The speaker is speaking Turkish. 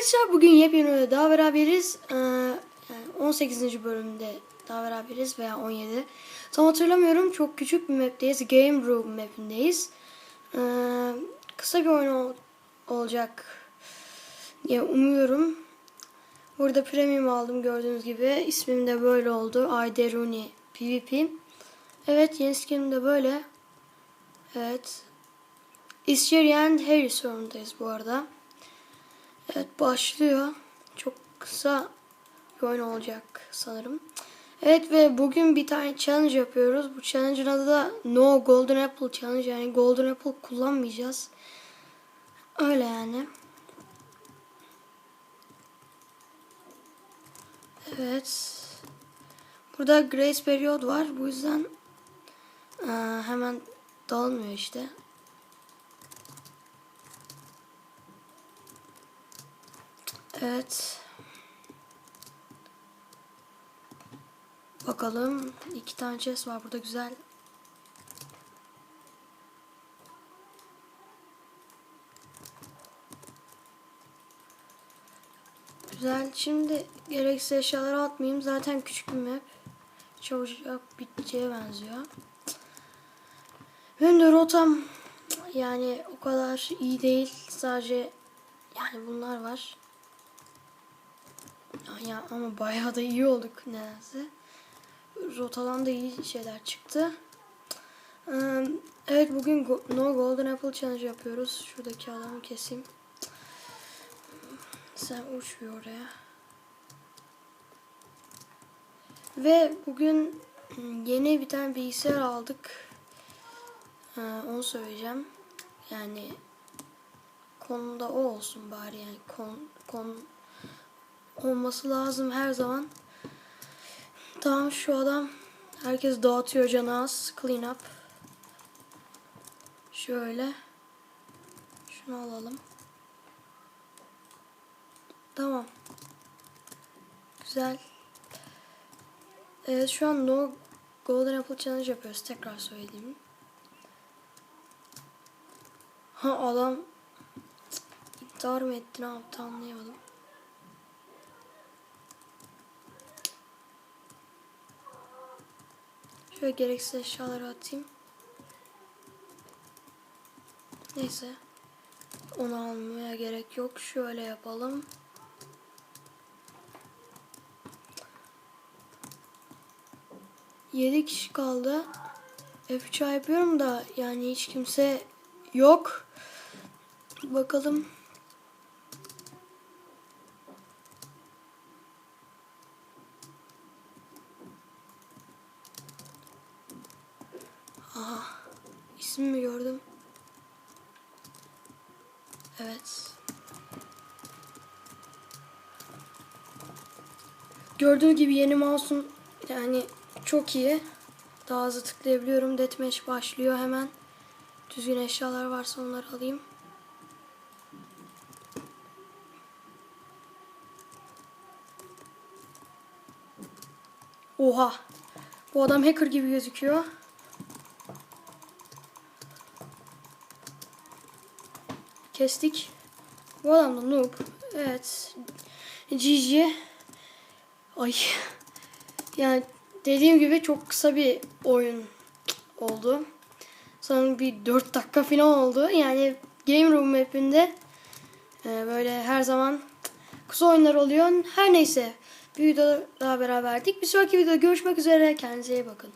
arkadaşlar bugün yepyeni daha beraberiz. Ee, yani 18. bölümde daha beraberiz veya 17. Tam hatırlamıyorum. Çok küçük bir map'teyiz. Game Room map'indeyiz. Ee, kısa bir oyun ol- olacak diye umuyorum. Burada premium aldım gördüğünüz gibi. İsmim de böyle oldu. Ayderuni PvP. Evet yeni skinim de böyle. Evet. Ischeri and Harry sorundayız bu arada. Evet başlıyor. Çok kısa bir oyun olacak sanırım. Evet ve bugün bir tane challenge yapıyoruz. Bu challenge'ın adı da No Golden Apple Challenge. Yani Golden Apple kullanmayacağız. Öyle yani. Evet. Burada Grace Period var. Bu yüzden hemen dağılmıyor işte. Evet. Bakalım. iki tane chest var burada güzel. Güzel. Şimdi gereksiz eşyaları atmayayım. Zaten küçük bir map. Çabucak biteceğe benziyor. Benim de rotam yani o kadar iyi değil. Sadece yani bunlar var. Ya ama bayağı da iyi olduk nedense. Rotadan da iyi şeyler çıktı. Evet bugün No Golden Apple Challenge yapıyoruz. Şuradaki adamı keseyim. Sen uç bir oraya. Ve bugün hmm, yeni bir tane bilgisayar aldık. Onu söyleyeceğim. Yani konuda o olsun bari yani kon, kon olması lazım her zaman. Tamam şu adam herkes dağıtıyor canı az. Clean up. Şöyle. Şunu alalım. Tamam. Güzel. Evet şu an No Golden Apple Challenge yapıyoruz. Tekrar söyleyeyim. Ha adam intihar mı etti ne yaptı anlayamadım. Şöyle gereksiz eşyaları atayım. Neyse. Onu almaya gerek yok. Şöyle yapalım. Yedi kişi kaldı. F3 yapıyorum da yani hiç kimse yok. Bakalım. Aha. İsmimi gördüm. Evet. Gördüğünüz gibi yeni mouse'um yani çok iyi. Daha hızlı tıklayabiliyorum. Deathmatch başlıyor hemen. Düzgün eşyalar varsa onları alayım. Oha. Bu adam hacker gibi gözüküyor. Kestik. Bu adam da noob. Evet. GG. Ay. Yani dediğim gibi çok kısa bir oyun oldu. Sanırım bir 4 dakika falan oldu. Yani Game Room map'inde e, böyle her zaman kısa oyunlar oluyor. Her neyse. Bir videoda daha beraberdik. Bir sonraki videoda görüşmek üzere. Kendinize iyi bakın.